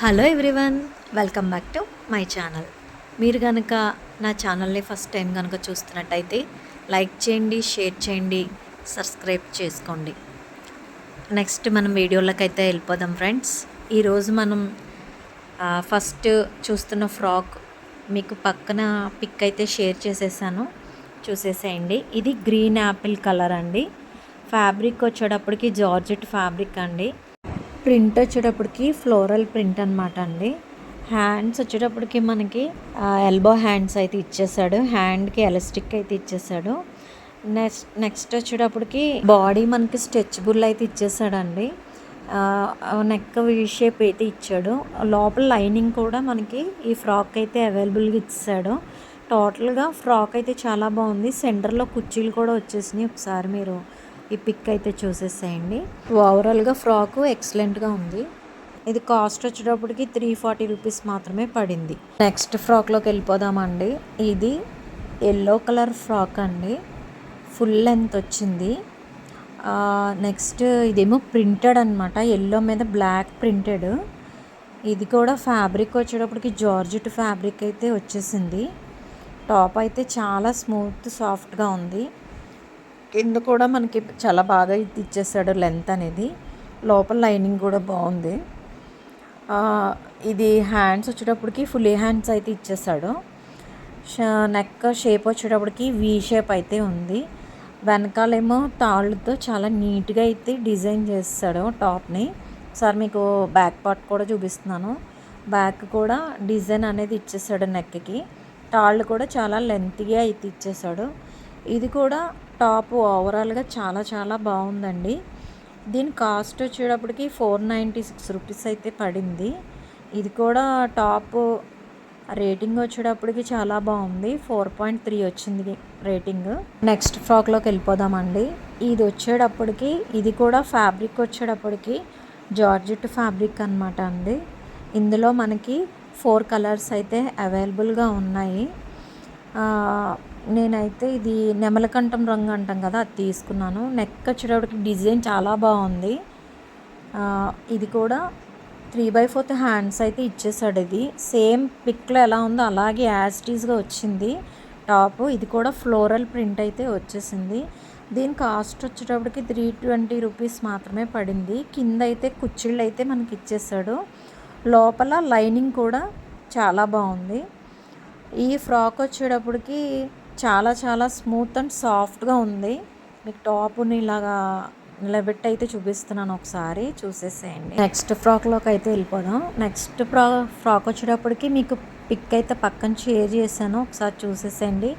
Hello everyone welcome back to my channel. మీరు కనుక నా ఛానల్ని ఫస్ట్ టైం కనుక చూస్తున్నట్టయితే లైక్ చేయండి షేర్ చేయండి సబ్స్క్రైబ్ చేసుకోండి. నెక్స్ట్ మనం వీడియోలోకి అయితే వెళ్ళిపోదాం ఫ్రెండ్స్. ఈరోజు మనం ఫస్ట్ చూస్తున్న ఫ్రాక్ మీకు పక్కన పిక్ అయితే షేర్ చేసేసాను. చూసేసేయండి. ఇది గ్రీన్ యాపిల్ కలర్ అండి. ఫ్యాబ్రిక్ వచ్చేటప్పటికి జార్జెట్ ఫ్యాబ్రిక్ అండి. ప్రింట్ వచ్చేటప్పటికి ఫ్లోరల్ ప్రింట్ అనమాట అండి. హ్యాండ్స్ వచ్చేటప్పటికి మనకి ఎల్బో హ్యాండ్స్ అయితే ఇచ్చేసాడు. హ్యాండ్కి ఎలాస్టిక్ అయితే ఇచ్చేసాడు. నెక్స్ట్ నెక్స్ట్ వచ్చేటప్పటికి బాడీ మనకి స్ట్రెచబుల్ అయితే ఇచ్చేసాడండి. నెక్ వీ షేప్ అయితే ఇచ్చాడు. లోపల లైనింగ్ కూడా మనకి ఈ ఫ్రాక్ అయితే అవైలబుల్గా ఇచ్చాడు టోటల్గా ఫ్రాక్ అయితే చాలా బాగుంది. సెంటర్లో కుర్చీలు కూడా వచ్చేసినాయి ఒకసారి మీరు ఈ పిక్ అయితే చూసేసేయండి. ఓవరాల్గా ఫ్రాకు ఎక్సలెంట్గా ఉంది. ఇది కాస్ట్ వచ్చేటప్పటికి త్రీ ఫార్టీ రూపీస్ మాత్రమే పడింది. నెక్స్ట్ ఫ్రాక్లోకి వెళ్ళిపోదామండి. ఇది ఎల్లో కలర్ ఫ్రాక్ అండి. ఫుల్ లెంత్ వచ్చింది. నెక్స్ట్ ఇదేమో ప్రింటెడ్ అనమాట ఎల్లో మీద బ్లాక్ ప్రింటెడ్ ఇది కూడా ఫ్యాబ్రిక్ వచ్చేటప్పటికి జార్జెట్ ఫ్యాబ్రిక్ అయితే వచ్చేసింది. టాప్ అయితే చాలా స్మూత్ సాఫ్ట్గా ఉంది. కింద కూడా మనకి చాలా బాగా ఇది ఇచ్చేసాడు లెంత్ అనేది. లోపల లైనింగ్ కూడా బాగుంది. ఇది హ్యాండ్స్ వచ్చేటప్పటికి ఫుల్ హ్యాండ్స్ అయితే ఇచ్చేసాడు. నెక్ షేప్ వచ్చేటప్పటికి వి షేప్ అయితే ఉంది. వెనకాలేమో తాళ్ళతో చాలా నీట్గా అయితే డిజైన్ చేస్తాడు టాప్ని. సార్ మీకు బ్యాక్ పార్ట్ కూడా చూపిస్తున్నాను. బ్యాక్ కూడా డిజైన్ అనేది ఇచ్చేసాడు నెక్కి. తాళ్ళు కూడా చాలా లెంత్గా అయితే ఇచ్చేసాడు. ఇది కూడా టాప్ ఓవరాల్గా చాలా చాలా బాగుందండి. దీని కాస్ట్ వచ్చేటప్పటికి ఫోర్ నైంటీ సిక్స్ రూపీస్ అయితే పడింది. ఇది కూడా టాప్ రేటింగ్ వచ్చేటప్పటికి చాలా బాగుంది. ఫోర్ పాయింట్ త్రీ వచ్చింది రేటింగ్. నెక్స్ట్ ఫ్రాక్లోకి వెళ్ళిపోదామండి. ఇది వచ్చేటప్పటికి ఇది కూడా ఫ్యాబ్రిక్ వచ్చేటప్పటికి జార్జెట్ ఫ్యాబ్రిక్ అనమాట అండి. ఇందులో మనకి ఫోర్ కలర్స్ అయితే అవైలబుల్గా ఉన్నాయి. నేనైతే ఇది నెమలకంఠం రంగు అంటాం కదా అది తీసుకున్నాను. నెక్ వచ్చేటప్పటికి డిజైన్ చాలా బాగుంది. ఇది కూడా త్రీ బై ఫోర్త్ హ్యాండ్స్ అయితే ఇచ్చేసాడు ఇది. సేమ్ పిక్లో ఎలా ఉందో అలాగే యాస్టీస్గా వచ్చింది. టాప్ ఇది కూడా ఫ్లోరల్ ప్రింట్ అయితే వచ్చేసింది. దీని కాస్ట్ వచ్చేటప్పటికి త్రీ ట్వంటీ రూపీస్ మాత్రమే పడింది. కింద అయితే కుచ్చిళ్ళు అయితే మనకి ఇచ్చేసాడు లోపల లైనింగ్ కూడా చాలా బాగుంది. ఈ ఫ్రాక్ వచ్చేటప్పటికి చాలా చాలా స్మూత్ అండ్ సాఫ్ట్గా ఉంది. మీకు టాప్ని ఇలాగా నిలబెట్టి అయితే చూపిస్తున్నాను ఒకసారి. చూసేసేయండి. నెక్స్ట్ ఫ్రాక్లోకి అయితే వెళ్ళిపోదాం. నెక్స్ట్ ఫ్రా ఫ్రాక్ వచ్చేటప్పటికి మీకు పిక్ అయితే పక్కన షేర్ చేశాను. ఒకసారి చూసేసేయండి.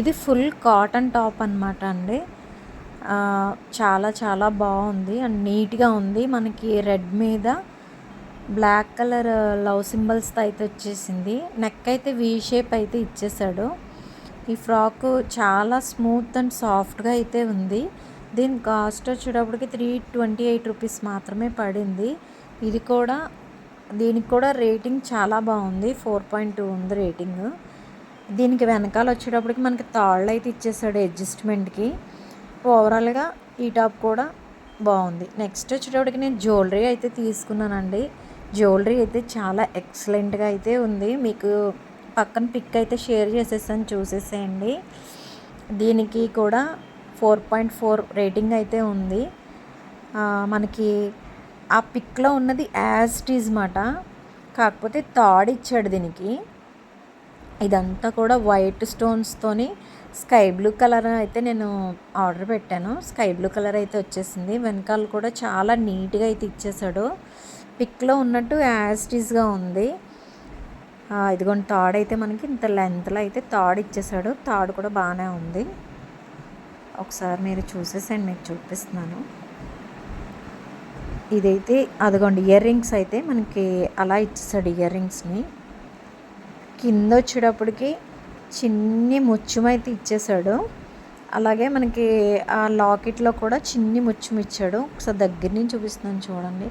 ఇది ఫుల్ కాటన్ టాప్ అనమాట అండి. చాలా చాలా బాగుంది అండ్ నీట్గా ఉంది. మనకి రెడ్ మీద బ్లాక్ కలర్ uh, లవ్ సింబల్స్తో అయితే వచ్చేసింది. నెక్ అయితే వీ షేప్ అయితే ఇచ్చేసాడు. ఈ ఫ్రాక్ చాలా స్మూత్ అండ్ సాఫ్ట్గా అయితే ఉంది. దీని కాస్ట్ వచ్చేటప్పటికి త్రీ ట్వంటీ ఎయిట్ రూపీస్ మాత్రమే పడింది. ఇది కూడా దీనికి కూడా రేటింగ్ చాలా బాగుంది. ఫోర్ పాయింట్ టూ ఉంది రేటింగ్ దీనికి వెనకాల వచ్చేటప్పటికి మనకి తాళ్ళు అయితే ఇచ్చేసాడు అడ్జస్ట్మెంట్కి ఓవరాల్గా ఈ టాప్ కూడా బాగుంది. నెక్స్ట్ వచ్చేటప్పటికి నేను జ్యువెలరీ అయితే తీసుకున్నానండి. జ్యువెలరీ అయితే చాలా ఎక్సలెంట్గా అయితే ఉంది. మీకు పక్కన పిక్ అయితే షేర్ చేసేసాను చూసేసేయండి. దీనికి కూడా ఫోర్ పాయింట్ ఫోర్ రేటింగ్ అయితే ఉంది. మనకి ఆ పిక్లో ఉన్నది యాజ్ టీజ్ మాట. కాకపోతే థాడ్ ఇచ్చాడు దీనికి. ఇదంతా కూడా వైట్ స్టోన్స్తోని స్కై బ్లూ కలర్ అయితే నేను ఆర్డర్ పెట్టాను. స్కై బ్లూ కలర్ అయితే వచ్చేసింది. వెనకాల కూడా చాలా నీట్గా అయితే ఇచ్చేసాడు. పిక్లో ఉన్నట్టు యాస్టీస్గా ఉంది. ఇదిగోండి తాడు అయితే మనకి ఇంత లెంత్లో అయితే తాడు ఇచ్చేసాడు. తాడు కూడా బాగానే ఉంది. ఒకసారి మీరు చూసేసండి మీకు చూపిస్తున్నాను. ఇదైతే అదిగోండి ఇయర్ రింగ్స్ అయితే మనకి అలా ఇచ్చేసాడు ఇయర్ రింగ్స్ని కింద వచ్చేటప్పటికి చిన్ని ముత్యం అయితే ఇచ్చేసాడు. అలాగే మనకి ఆ లాకెట్లో కూడా చిన్ని ముత్యం ఇచ్చాడు. ఒకసారి దగ్గర నుంచి చూపిస్తున్నాను చూడండి.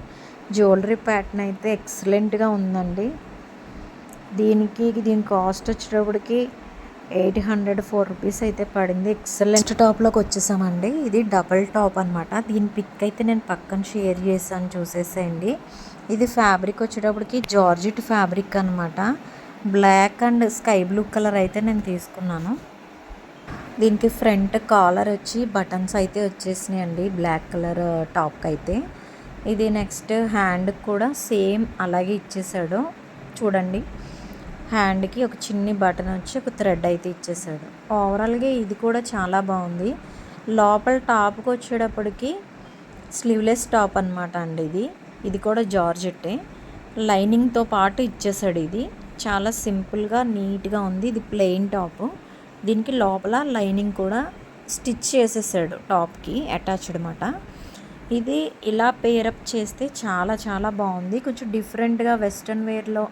జ్యువెలరీ ప్యాటర్న్ అయితే ఎక్సలెంట్గా ఉందండి. దీనికి దీని కాస్ట్ వచ్చేటప్పటికి ఎయిట్ హండ్రెడ్ ఫోర్ రూపీస్ అయితే పడింది. ఎక్సలెంట్ టాప్లోకి వచ్చేసామండి. ఇది డబల్ టాప్ అనమాట దీని పిక్ అయితే నేను పక్కన షేర్ చేశాను చూసేసేయండి. ఇది ఫ్యాబ్రిక్ వచ్చేటప్పటికి జార్జిట్ ఫ్యాబ్రిక్ అనమాట black and sky blue colour అయితే నేను తీసుకున్నాను. దీనికి ఫ్రంట్ కాలర్ వచ్చి బటన్స్ అయితే వచ్చేసినాయండి బ్లాక్ కలర్ టాప్కి అయితే. ఇది నెక్స్ట్ హ్యాండ్ కూడా సేమ్ అలాగే ఇచ్చేసాడు. చూడండి. హ్యాండ్కి ఒక చిన్ని బటన్ వచ్చి ఒక థ్రెడ్ అయితే ఇచ్చేసాడు. ఓవరాల్గా ఇది కూడా చాలా బాగుంది. లోపల టాప్కి వచ్చేటప్పటికి స్లీవ్లెస్ టాప్ అనమాట అండి ఇది. ఇది కూడా జార్జెట్టే. లైనింగ్తో పాటు ఇచ్చేసాడు ఇది. చాలా సింపుల్గా నీట్గా ఉంది. ఇది ప్లెయిన్ టాప్. దీనికి లోపల లైనింగ్ కూడా స్టిచ్ చేసేసాడు టాప్కి అటాచ్డ్ అనమాట ఇది ఇలా పేరప్ చేస్తే చాలా చాలా బాగుంది. కొంచెం డిఫరెంట్గా వెస్ట్రన్ వేర్లో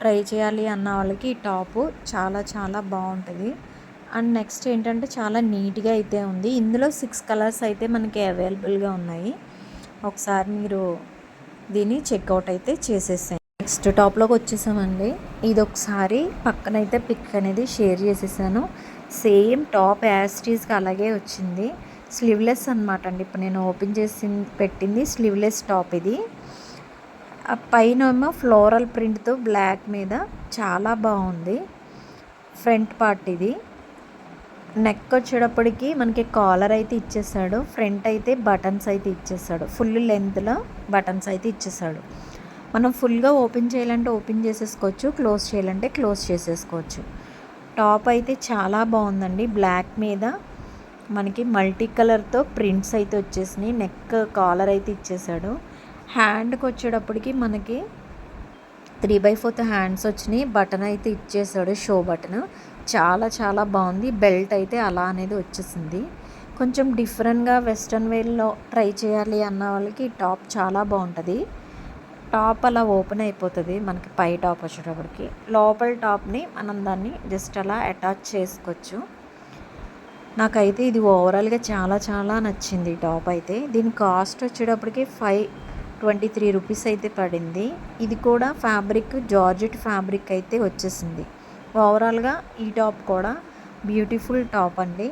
ట్రై చేయాలి అన్న వాళ్ళకి ఈ టాపు చాలా చాలా బాగుంటుంది. అండ్ నెక్స్ట్ ఏంటంటే చాలా నీట్గా అయితే ఉంది. ఇందులో సిక్స్ కలర్స్ అయితే మనకి అవైలబుల్గా ఉన్నాయి. ఒకసారి మీరు దీన్ని చెక్అవుట్ అయితే చేసేసాయి నెక్స్ట్ టాప్లోకి వచ్చేసామండి. ఇది ఒకసారి పక్కనైతే పిక్ అనేది షేర్ చేసేసాను. సేమ్ టాప్ యాస్టీస్కి అలాగే వచ్చింది. స్లీవ్లెస్ అనమాట అండి. ఇప్పుడు నేను ఓపెన్ చేసి పెట్టింది స్లీవ్లెస్ టాప్ ఇది. ఆ పైన ఏమో ఫ్లోరల్ ప్రింట్తో బ్లాక్ మీద చాలా బాగుంది. ఫ్రంట్ పార్ట్ ఇది. నెక్ వచ్చేటప్పటికి మనకి కాలర్ అయితే ఇచ్చేసాడు. ఫ్రంట్ అయితే బటన్స్ అయితే ఇచ్చేసాడు. ఫుల్ లెంత్లో బటన్స్ అయితే ఇచ్చేసాడు. మనం ఫుల్గా ఓపెన్ చేయాలంటే ఓపెన్ చేసేసుకోవచ్చు. క్లోజ్ చేయాలంటే క్లోజ్ చేసేసుకోవచ్చు. టాప్ అయితే చాలా బాగుందండి. బ్లాక్ మీద మనకి మల్టీ కలర్తో ప్రింట్స్ అయితే వచ్చేసినాయి. నెక్ కాలర్ అయితే ఇచ్చేసాడు. హ్యాండ్కి వచ్చేటప్పటికి మనకి త్రీ బై ఫోర్త్ హ్యాండ్స్ వచ్చినాయి. బటన్ అయితే ఇచ్చేసాడు. షో బటన్ చాలా చాలా బాగుంది. బెల్ట్ అయితే అలా అనేది వచ్చేసింది. కొంచెం డిఫరెంట్గా వెస్ట్రన్ వేర్లో ట్రై చేయాలి అన్న వాళ్ళకి టాప్ చాలా బాగుంటుంది. టాప్ అలా ఓపెన్ అయిపోతుంది మనకి పై టాప్ వచ్చేటప్పటికి. లోపల టాప్ని మనం దాన్ని జస్ట్ అలా అటాచ్ చేసుకోవచ్చు. నాకైతే ఇది ఓవరాల్గా చాలా చాలా నచ్చింది ఈ టాప్ అయితే. దీని కాస్ట్ వచ్చేటప్పటికి ఫైవ్ ట్వంటీ త్రీ రూపీస్ అయితే పడింది. ఇది కూడా ఫ్యాబ్రిక్ జార్జెట్ ఫ్యాబ్రిక్ అయితే వచ్చేసింది. ఓవరాల్గా ఈ టాప్ కూడా బ్యూటిఫుల్ టాప్ అండి.